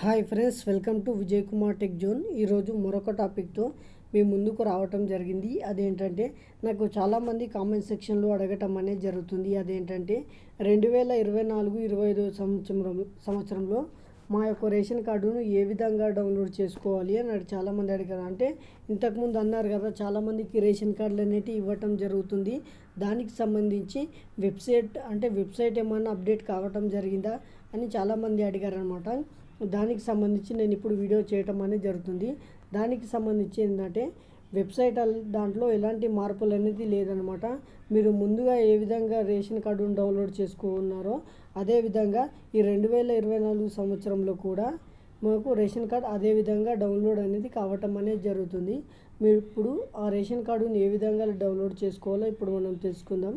Hi friends welcome to Vijay Kumar tech zone. ఈరోజు మరొక టాపిక్తో మీ ముందుకు రావటం జరిగింది. అదేంటంటే నాకు చాలామంది కామెంట్ సెక్షన్లో అడగటం అనేది జరుగుతుంది. అదేంటంటే రెండు వేల ఇరవై నాలుగు ఇరవై ఐదు సంవత్సరం సంవత్సరంలో మా యొక్క రేషన్ కార్డును ఏ విధంగా డౌన్లోడ్ చేసుకోవాలి అని అడిగి చాలామంది అడిగారు. అంటే ఇంతకుముందు అన్నారు కదా చాలామందికి రేషన్ కార్డులు అనేటివి ఇవ్వటం జరుగుతుంది. దానికి సంబంధించి వెబ్సైట్ అంటే వెబ్సైట్ ఏమన్నా అప్డేట్ కావటం జరిగిందా అని చాలామంది అడిగారు అనమాట దానికి సంబంధించి నేను ఇప్పుడు వీడియో చేయటం అనేది జరుగుతుంది. దానికి సంబంధించి ఏంటంటే వెబ్సైట్ దాంట్లో ఎలాంటి మార్పులు అనేది లేదనమాట. మీరు ముందుగా ఏ విధంగా రేషన్ కార్డును డౌన్లోడ్ చేసుకున్నారో అదేవిధంగా ఈ రెండు వేల ఇరవై నాలుగు సంవత్సరంలో కూడా మాకు రేషన్ కార్డ్ అదే విధంగా డౌన్లోడ్ అనేది కావటం అనేది జరుగుతుంది. మీరు ఇప్పుడు ఆ రేషన్ కార్డును ఏ విధంగా డౌన్లోడ్ చేసుకోవాలో ఇప్పుడు మనం తెలుసుకుందాం.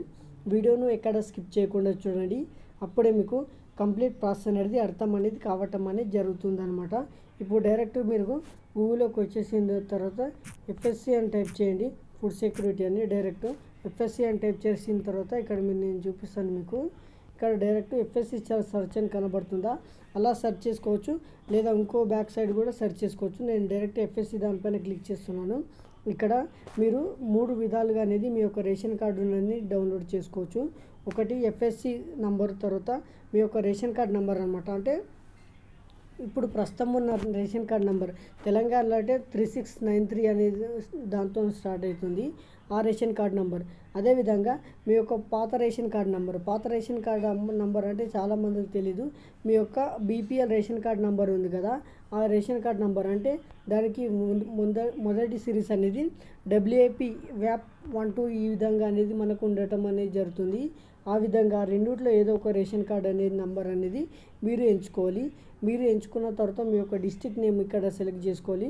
వీడియోను ఎక్కడ స్కిప్ చేయకుండా చూడండి. అప్పుడే మీకు కంప్లీట్ ప్రాసెస్ అనేది అర్థం అనేది కావటం అనేది జరుగుతుంది అనమాట ఇప్పుడు డైరెక్ట్ మీరు గూగుల్లోకి వచ్చేసిన తర్వాత ఎఫ్ఎస్సి అని టైప్ చేయండి. ఫుడ్ సెక్యూరిటీ అని డైరెక్ట్ ఎఫ్ఎస్సి అని టైప్ చేసిన తర్వాత ఇక్కడ మీరు నేను చూపిస్తాను మీకు. ఇక్కడ డైరెక్ట్ ఎఫ్ఎస్సి సర్చ్ అని కనబడుతుందా? అలా సెర్చ్ చేసుకోవచ్చు. లేదా ఇంకో బ్యాక్ సైడ్ కూడా సెర్చ్ చేసుకోవచ్చు. నేను డైరెక్ట్ ఎఫ్ఎస్సి దానిపైన క్లిక్ చేస్తున్నాను. ఇక్కడ మీరు మూడు విధాలుగా అనేది మీ యొక్క రేషన్ కార్డు అనేది డౌన్లోడ్ చేసుకోవచ్చు. ఒకటి ఎఫ్ఎస్సి నంబర్ తర్వాత మీ యొక్క రేషన్ కార్డ్ నెంబర్ అనమాట అంటే ఇప్పుడు ప్రస్తుతం ఉన్న రేషన్ కార్డ్ నెంబర్. తెలంగాణలో అంటే త్రీ సిక్స్ నైన్ త్రీ అనేది దాంతో స్టార్ట్ అవుతుంది. ఆ రేషన్ కార్డ్ నెంబర్. అదేవిధంగా మీ యొక్క పాత రేషన్ కార్డు నెంబర్. పాత రేషన్ కార్డు నెంబర్ అంటే చాలామందికి తెలీదు. మీ యొక్క బీపీఎల్ రేషన్ కార్డు నెంబర్ ఉంది కదా ఆ రేషన్ కార్డు నెంబర్ అంటే దానికి ముంద మొదటి సిరీస్ అనేది డబ్ల్యూఏపీ వ్యాప్ వన్ టూ ఈ విధంగా అనేది మనకు ఉండటం అనేది జరుగుతుంది. ఆ విధంగా రెండిట్లో ఏదో ఒక రేషన్ కార్డు అనేది నెంబర్ అనేది మీరు ఎంచుకోవాలి. మీరు ఎంచుకున్న తర్వాత మీ యొక్క డిస్టిక్ నేమ్ ఇక్కడ సెలెక్ట్ చేసుకోవాలి.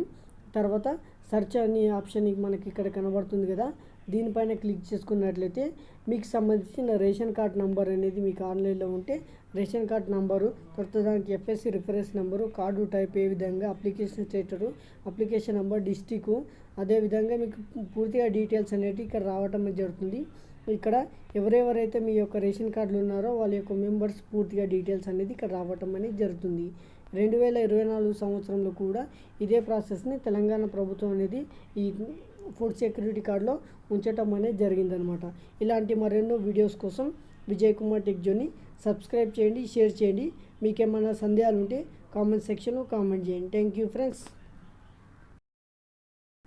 తర్వాత సెర్చ్ అనే ఆప్షన్ మనకి ఇక్కడ కనబడుతుంది కదా దీనిపైన క్లిక్ చేసుకున్నట్లయితే మీకు సంబంధించిన రేషన్ కార్డ్ నెంబర్ అనేది మీకు ఆన్లైన్లో ఉంటే రేషన్ కార్డ్ నెంబరు తర్వాత దానికి FSC reference number card type ఏ విధంగా అప్లికేషన్ స్టేటరు అప్లికేషన్ నెంబర్ డిస్టిక్ అదేవిధంగా మీకు పూర్తిగా డీటెయిల్స్ అనేవి ఇక్కడ రావటం జరుగుతుంది. ఇక్కడ ఎవరెవరైతే మీ యొక్క రేషన్ కార్డులు ఉన్నారో వాళ్ళ యొక్క మెంబర్స్ పూర్తిగా డీటెయిల్స్ అనేది ఇక్కడ రావటం అనేది జరుగుతుంది. రెండు వేల ఇరవై నాలుగు సంవత్సరంలో కూడా ఇదే ప్రాసెస్ని తెలంగాణ ప్రభుత్వం అనేది ఈ ఫుడ్ సెక్యూరిటీ కార్డులో ఉంచటం అనేది జరిగిందనమాట. ఇలాంటి మరెన్నో వీడియోస్ కోసం విజయ్ కుమార్ టెక్జోని సబ్స్క్రైబ్ చేయండి షేర్ చేయండి. మీకేమైనా సందేహాలు ఉంటే కామెంట్ సెక్షన్లో కామెంట్ చేయండి. Thank you friends.